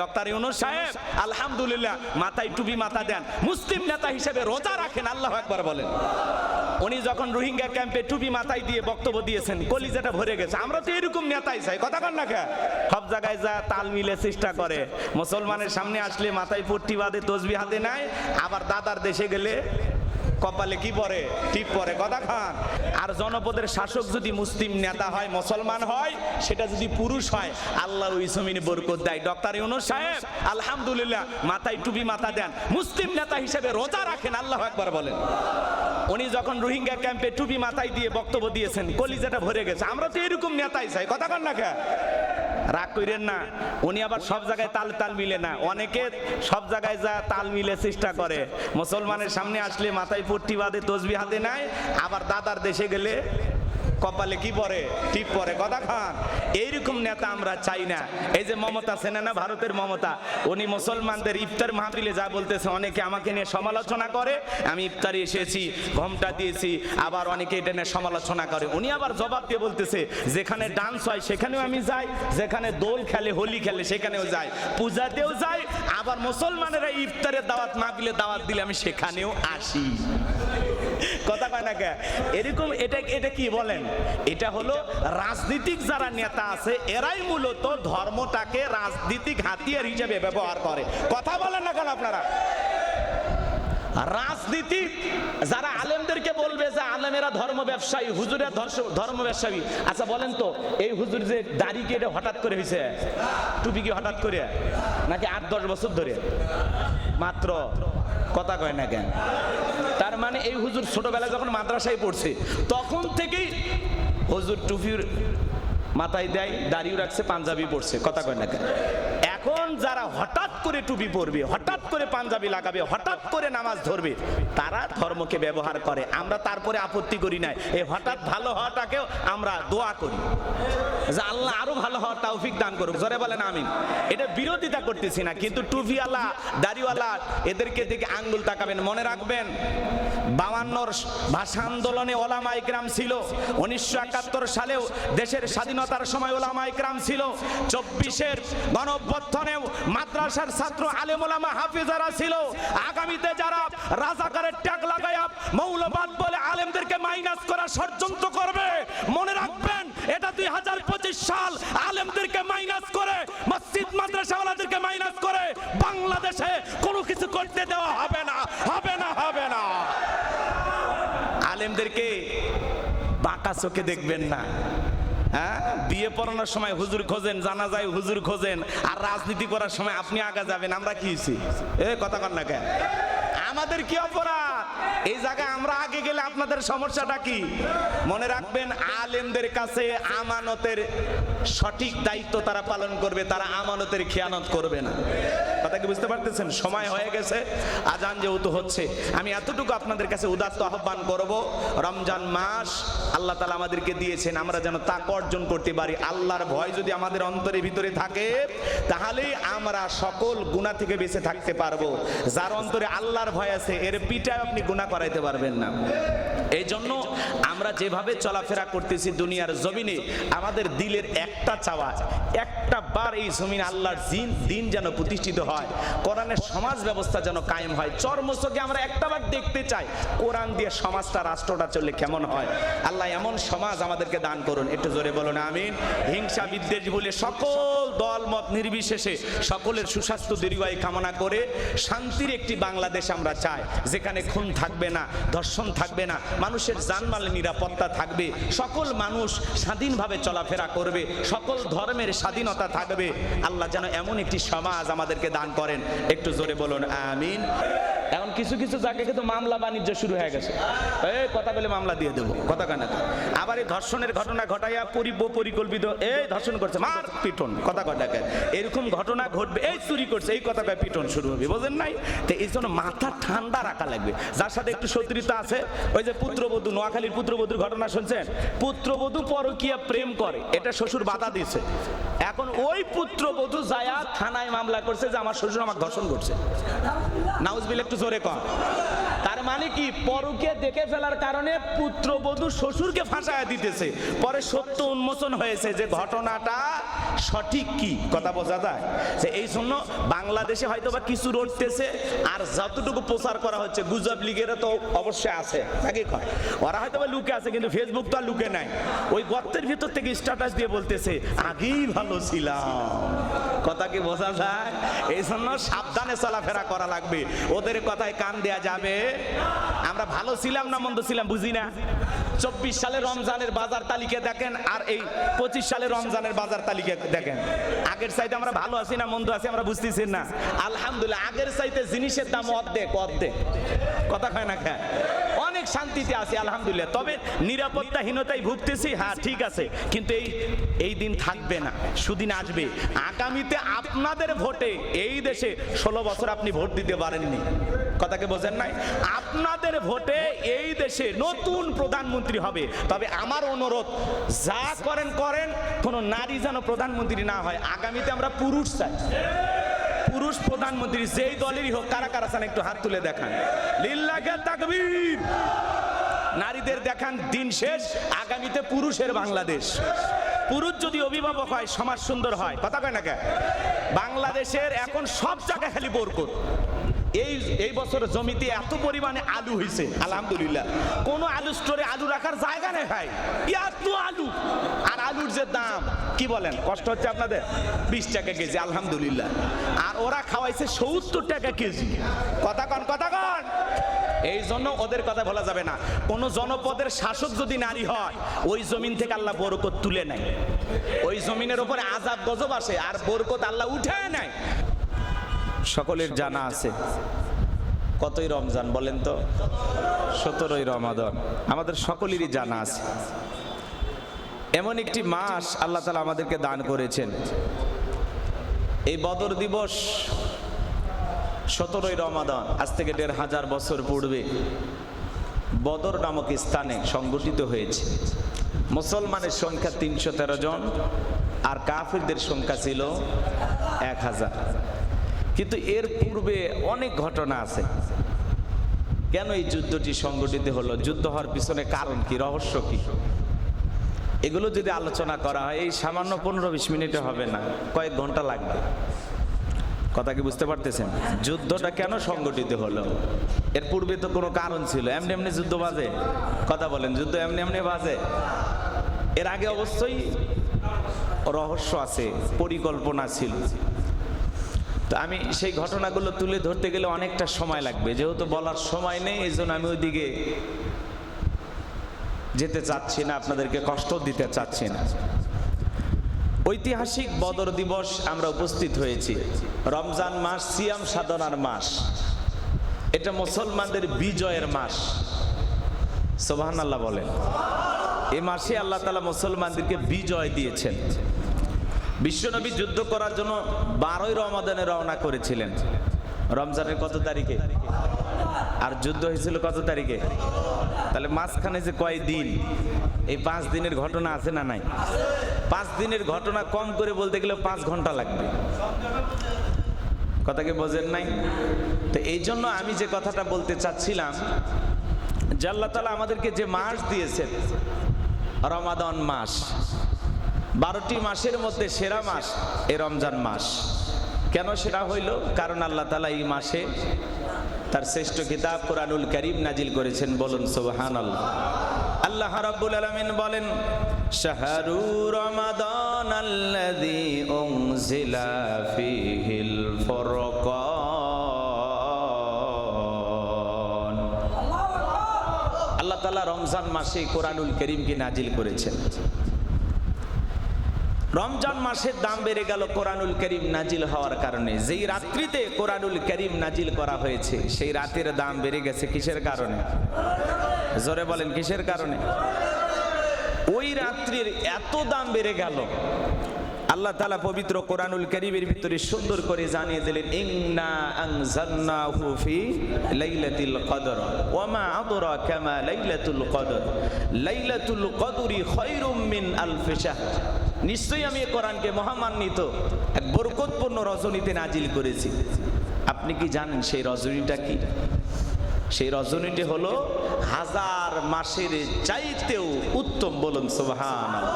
Doctor Yunus সাহেব, আলহামদুলিল্লাহ, মাথায় টুপি, মাথা দেন। মুসলিম নেতা হিসেবে রোজা রাখেন, আল্লাহ একবার বলেন। উনি যখন রোহিঙ্গা ক্যাম্পে টুপি মাথায় দিয়ে বক্তব্য দিয়েছেন, কলিজাটা ভরে গেছে। আমরা তো এরকম নেতাই চাই, কথা কন না? সব জায়গায় যা তাল মিলে চেষ্টা করে। মুসলমানের সামনে আসলে মাথায় পট্টি বাঁধে তসবি হাতে নেয়, আবার দাদার দেশে গেলে কপালে কি পরে? টিপ পরে। কথা খান। আর জনপদের শাসক যদি মুসলিম নেতা হয়, মুসলমান হয়, সেটা যদি পুরুষ হয়, আল্লাহ ওই জমিনে বরকত দেয়। ডক্টর ইউনুস সাহেব, আলহামদুলিল্লাহ, মাথায় টুপি মাথা দেন। মুসলিম নেতা হিসেবে রোজা রাখেন, আল্লাহ একবার বলেন। উনি যখন রোহিঙ্গা ক্যাম্পে টুপি মাথায় দিয়ে বক্তব্য দিয়েছেন, কলিজাটা ভরে গেছে। আমরা তো এরকম নেতাই চাই। কথা কন না? রাগ করেন না। উনি আবার সব জায়গায় তাল তাল মিলে না। অনেকে সব জায়গায় যা তাল মিলে চেষ্টা করে। মুসলমানের সামনে আসলে মাথায় পট্টি বাঁধে তসবি হাতে নেয়, আবার দাদার দেশে গেলে কপালে কি পরে? টিপ পরে। কথা খান। এইরকম নেতা আমরা চাই না। এই যে মমতা সেনা না, ভারতের মমতা? উনি মুসলমানদের ইফতার মাহফিলে যা বলতেছে, অনেকে আমাকে নিয়ে সমালোচনা করে। আমি ইফতারে এসেছি, ঘমটা দিয়েছি, আবার অনেকে এটা নিয়ে সমালোচনা করে। উনি আবার জবাব দিয়ে বলতেছে, যেখানে ডান্স হয়, সেখানেও আমি যাই। যেখানে দোল খেলে, হোলি খেলে, সেখানেও যাই। পূজাতেও যাই। আবার মুসলমানেরা ইফতারের দাওয়াত মাহফিলে দাওয়াত দিলে আমি সেখানেও আসি। না কে এরকম এটা এটা কি বলেন? এটা হলো রাজনীতিক যারা নেতা আছে, এরাই মূলত ধর্মটাকে রাজনীতিক হাতিয়ার হিসেবে ব্যবহার করে। কথা বলেন না কেন আপনারা? রাজনীতি যারা আলেমদেরকে বলবে যে আলেমেরা ধর্ম ব্যবসায়ী, হুজুরের ধর্ম ব্যবসায়ী। আচ্ছা বলেন তো, এই হুজুর যে দাড়ি কেটে হঠাৎ করে হয়েছে টুপি কি হঠাৎ করে? নাকি আট, দশ বছর ধরে? মাত্র, কথা কয় না কেন? মানে এই হুজুর ছোটবেলায় যখন মাদ্রাসায় পড়ছে, তখন থেকেই হুজুর টুফির মাথায় দেয় দাঁড়িয়ে রাখছে, পাঞ্জাবি পড়ছে কথা কয় না কেন? এখন যারা হঠাৎ করে টুপি পরবে, হঠাৎ করে পাঞ্জাবি লাগাবে, হঠাৎ করে নামাজ ধরবে, তারা ধর্মকে ব্যবহার করে। আমরা তারপরে আপত্তি করি না এই হঠাৎ ভালো হওয়াটাকেও আমরা দোয়া করি। যে আল্লাহ আরও ভালো হওয়ার তৌফিক দান করুক। জোরে বলেন আমিন। এটা বিরোধিতা করতেছি না, কিন্তু টুপিওয়ালা, দাড়িওয়ালা, এদেরকে দিকে আঙ্গুল তাকাবেন, মনে রাখবেন বাবান্নর ভাষা আন্দোলনে ওলামা ইকরাম ছিল। উনিশশো একাত্তর সালেও দেশের স্বাধীনতার সময় ওলামা ইকরাম ছিল। চব্বিশের গণঅভ্যুত্থানেও মাদ্রাসার ছাত্র আলেম ওলামা হাফিজারা ছিল, আগামীতে যারা রাজাকারের ট্যাগ লাগায়া মৌলবাদ বলে আলেমদেরকে মাইনাস করার ষড়যন্ত্র করবে, মনে রাখবেন, এটা দুই হাজার পঁচিশ সাল আলেমদেরকে মাইনাস করে, মসজিদ মাদ্রাসাওয়ালাদেরকে মাইনাস করে, বাংলাদেশে কোনো কিছু করতে দেওয়া হবে না হবে না হবে না। আলেমদেরকে বাঁকা চোখে দেখবেন না। হ্যাঁ? বিয়ে পড়ানোর সময় হুজুর খোঁজেন জানা যায় হুজুর খোঁজেন, আর রাজনীতি করার সময় আপনি আগা যাবেন, আমরা কি হয়েছি? এ, কথা কর না কেন? আমাদের কি অপরাধ? এই জায়গায় আমরা আগে গেলে আপনাদের সমস্যাটা কি? মনে রাখবেন, আলেমদের কাছে আমানতের সঠিক দায়িত্ব তারা পালন করবে, তারা আমানতের খেয়ানত করবে না। কথা কি বুঝতে পারতেছেন? সময় হয়ে গেছে, আজান যেহেতু হচ্ছে, আমি এতটুকু আপনাদের কাছে উদাত্ত আহ্বান করব। রমজান মাস আল্লাহ তালা আমাদেরকে দিয়েছেন, আমরা যেন তা অর্জন করতে পারি। আল্লাহর ভয় যদি আমাদের অন্তরের ভিতরে থাকে, তাহলেই আমরা সকল গুণা থেকে বেঁচে থাকতে পারব। যার অন্তরে আল্লাহর ভয় আছে, এর পিঠায় আপনি গুণা করাইতে পারবেন না। এই জন্য আমরা যেভাবে চলাফেরা করতেছি দুনিয়ার জমিনে, আমাদের দিলের একটা চাওয়া, একটা বার এই জমিন আল্লাহর দিন দিন যেন প্রতিষ্ঠিত হয়, কোরআনের সমাজ ব্যবস্থা যেন কায়েম হয় চর্মসকে আমরা একটাবার দেখতে চাই, কোরআন দিয়ে সমাজটা, রাষ্ট্রটা চললে কেমন হয়? আল্লাহ এমন সমাজ আমাদেরকে দান করুন, একটু জোরে বলুন, আমিন। হিংসা বিদ্বেষ বলে সকল দল মত নির্বিশেষে সকলের সুস্বাস্থ্য দীর্ঘায়ু কামনা করে শান্তির একটি বাংলাদেশ আমরা চাই। যেখানে খুন থাকবে না, ধর্ষণ থাকবে না, মানুষের জানমালের নিরাপত্তা থাকবে, সকল মানুষ স্বাধীনভাবে চলাফেরা করবে, সকল ধর্মের স্বাধীনতা থাকবে। আল্লাহ যেন এমন একটি সমাজ আমাদেরকে দান করেন। একটু জোরে বলুন, আমিন। এখন কিছু কিছু জায়গায় কিন্তু মামলা বাণিজ্য শুরু হয়ে গেছে। এই কথা বলে মামলা দিয়ে দেবো, কথা কানা আবার এই ধর্ষণের ঘটনা ঘটাইয়া পরিব পরিকল্পিত, এই ধর্ষণ করছে, মার পিটন, কথা কটাকে এরকম ঘটনা ঘটবে, এই চুরি করছে, এই কথা পিটন শুরু হবে, বোঝেন নাই? তো এই জন্য মাথা ঠান্ডা রাখা লাগবে। যার সাথে একটু শত্রুতা আছে, ওই যে পুত্রবধূ, নোয়াখালীর পুত্রবধূর ঘটনা শুনছেন? পুত্রবধূ পরকীয়া প্রেম করে, এটা শ্বশুর বাধা দিছে এখন ওই পুত্রবধূ যায়া থানায় মামলা করছে যে আমার শ্বশুর আমার ধর্ষণ করছে। নাউজবিল, একটু জোরে কর তার মানে কি? পরকে দেখে ফেলার কারণে পুত্রবধূ শ্বশুরকে ফাঁসায় দিতেছে। পরে সত্য উন্মোচন হয়েছে যে ঘটনাটা সঠিক কি? কথা বোঝা যায়? যে এই জন্য বাংলাদেশে হয়তো বা কিছু রটতেছে, আর যতটুকু প্রচার করা হচ্ছে, গুজব লীগের তো অবশ্যই আছে। নাকি কয়? ওরা হয়তো বা লুকে আছে, কিন্তু ফেসবুক তো আর লুকে নাই। ওই গর্তের ভিতর থেকে স্ট্যাটাস দিয়ে বলতেছে, আগেই ভালো ছিলাম। কথা কি বোঝা যায়? এই জন্য সাবধানে চলাফেরা করা লাগবে। ওদের কথায় কান দেয়া যাবে। আমরা ভালো ছিলাম না মন্দ ছিলাম, বুঝি না? চব্বিশ সালে রমজানের বাজার তালিকা দেখেন, আর এই পঁচিশ সালে রমজানের বাজার তালিকা দেখেন। আগের চাইতে আমরা ভালো আছি না মন্দ আছি, আমরা বুঝতেছি না। আলহামদুলিল্লাহ, আগের চাইতে জিনিসের দাম অর্ধেক অর্ধেক। কথা কয় না খায় শান্তিতে আছি, আলহামদুলিল্লাহ। তবে নিরাপত্তাহীনতায় ভুগতেছি হ্যাঁ ঠিক আছে। কিন্তু এই এই দিন থাকবে না, সুদিন আসবে। আগামীতে আপনাদের ভোটে এই দেশে ষোলো বছর আপনি ভোট দিতে পারেননি। কথাকে বোঝেন নাই? আপনাদের ভোটে এই দেশে নতুন প্রধানমন্ত্রী হবে। তবে আমার অনুরোধ, যা করেন করেন, কোনো নারী যেন প্রধানমন্ত্রী না হয়। আগামীতে আমরা পুরুষ চাই। পুরুষ প্রধানমন্ত্রী যেই দলেরই হোক, কারা কারা চান একটু হাত তুলে দেখান। লিল্লাকে তাকবীর। নারীদের দেখান দিন শেষ, আগামীতে পুরুষের বাংলাদেশ। পুরুষ যদি অভিভাবক হয়, সমাজ সুন্দর হয়। কথা কয় না কে? বাংলাদেশের এখন সব জায়গায় খালি বরকত এই এই বছর জমিতে এত পরিমাণে আলু হয়েছে আলহামদুলিল্লাহ। কোন আলু স্টোরে আলু রাখার জায়গা নেই ভাই। এত আলু। আর আলুর যে দাম, কি বলেন, কষ্ট হচ্ছে আপনাদের? বিশ টাকা কেজি, আলহামদুলিল্লাহ। আর ওরা খাওয়াইছে সত্তর টাকা কেজি। কথা কন কথা কন। এই জন্য ওদের কথা বলা যাবে না। কোন জনপদের শাসক যদি নারী হয়, ওই জমিন থেকে আল্লাহ বরকত তুলে নেয়। ওই জমিনের উপরে আজাব গজব আসে, আর বরকত আল্লাহ উঠে নেয়। সকলের জানা আছে। কতই রমজান বলেন তো? সতেরোই রমাদন। আমাদের সকলেরই জানা আছে। এমন একটি মাস আল্লাহ তালা আমাদেরকে দান করেছেন। এই বদর দিবস সতেরোই রমাদন, আজ থেকে দেড় হাজার বছর পূর্বে বদর নামক স্থানে সংগঠিত হয়েছে। মুসলমানের সংখ্যা তিনশো তেরো জন আর কাফিরদের সংখ্যা ছিল এক হাজার। কিন্তু এর পূর্বে অনেক ঘটনা আছে। কেন এই যুদ্ধটি সংগঠিত হলো? যুদ্ধ হওয়ার পিছনে কারণ কি? রহস্য কি? এগুলো যদি আলোচনা করা হয়, এই সামান্য পনেরো বিশ মিনিটে হবে না, কয়েক ঘণ্টা লাগবে। কথা কি বুঝতে পারতেছেন? যুদ্ধটা কেন সংগঠিত হলো? এর পূর্বে তো কোনো কারণ ছিল। এমনি এমনি যুদ্ধ বাজে। কথা বলেন, যুদ্ধ এমনি এমনি বাজে। এর আগে অবশ্যই রহস্য আছে, পরিকল্পনা ছিল। তো আমি সেই ঘটনাগুলো তুলে ধরতে গেলে অনেকটা সময় লাগবে। যেহেতু বলার সময় নেই এই জন্য আমি ওইদিকে যেতে চাচ্ছি না, আপনাদেরকে কষ্ট দিতে চাচ্ছি না। ঐতিহাসিক বদর দিবস আমরা উপস্থিত হয়েছি। রমজান মাস সিয়াম সাধনার মাস। এটা মুসলমানদের বিজয়ের মাস। সোবাহান আল্লাহ বলেন। এ মাসে আল্লাহ তালা মুসলমানদেরকে বিজয় দিয়েছেন। বিশ্বনবী যুদ্ধ করার জন্য বারোই রমাদানে রওনা করেছিলেন। রমজানের কত তারিখে? আর যুদ্ধ হয়েছিল কত তারিখে? তাহলে মাঝখানে যে কয় দিন? এই পাঁচ দিনের ঘটনা আছে না নাই? পাঁচ দিনের ঘটনা কম করে বলতে গেলে পাঁচ ঘণ্টা লাগবে। কথা কি বোঝেন নাই? তো এই জন্য আমি যে কথাটা বলতে চাচ্ছিলাম আল্লাহ তালা আমাদেরকে যে মাস দিয়েছেন, রমাদন মাস বারোটি মাসের মধ্যে সেরা মাস এ রমজান মাস। কেন সেরা হইল? কারণ আল্লাহ তালা এই মাসে তার শ্রেষ্ঠ কিতাব কোরআনুল করিম নাজিল করেছেন। বলুন সোবাহান আল্লাহ রাব্বুল আলামিন বলেন, শাহরু রমাদান আল্লাযী উনজিলা ফীহিল ফুরকান। আল্লাহ তাআলা রমজান মাসে কোরআনুল করিমকে নাজিল করেছেন। রমজান মাসের দাম বেড়ে গেল কোরআনুল করিম নাজিল হওয়ার কারণে। যেই রাত্রিতে কোরআনুল করিম নাজিল করা হয়েছে, সেই রাতের দাম বেড়ে গেছে কিসের কারণে? জোরে বলেন, কিসের কারণে? ওই রাত্রির এত দাম বেড়ে গেল। আল্লাহ তালা পবিত্র কোরআনুল করিমের ভিতরে সুন্দর করে জানিয়ে দিলেন, ইন্না আনজালনাহু ফি লাইলাতিল কদর ওয়ামা আদরাকা মা লাইলাতুল কদর। লাইলাতুল কদরি খায়রুম মিন শাহর। নিশ্চয়ই আমি এ কোরআনকে মহামান্বিত এক বরকতপূর্ণ রজনীতে নাজিল করেছি। আপনি কি জানেন সেই রজনীটা কি? সেই রজনীটি হলো হাজার মাসের চাইতেও উত্তম বলুন সুবহান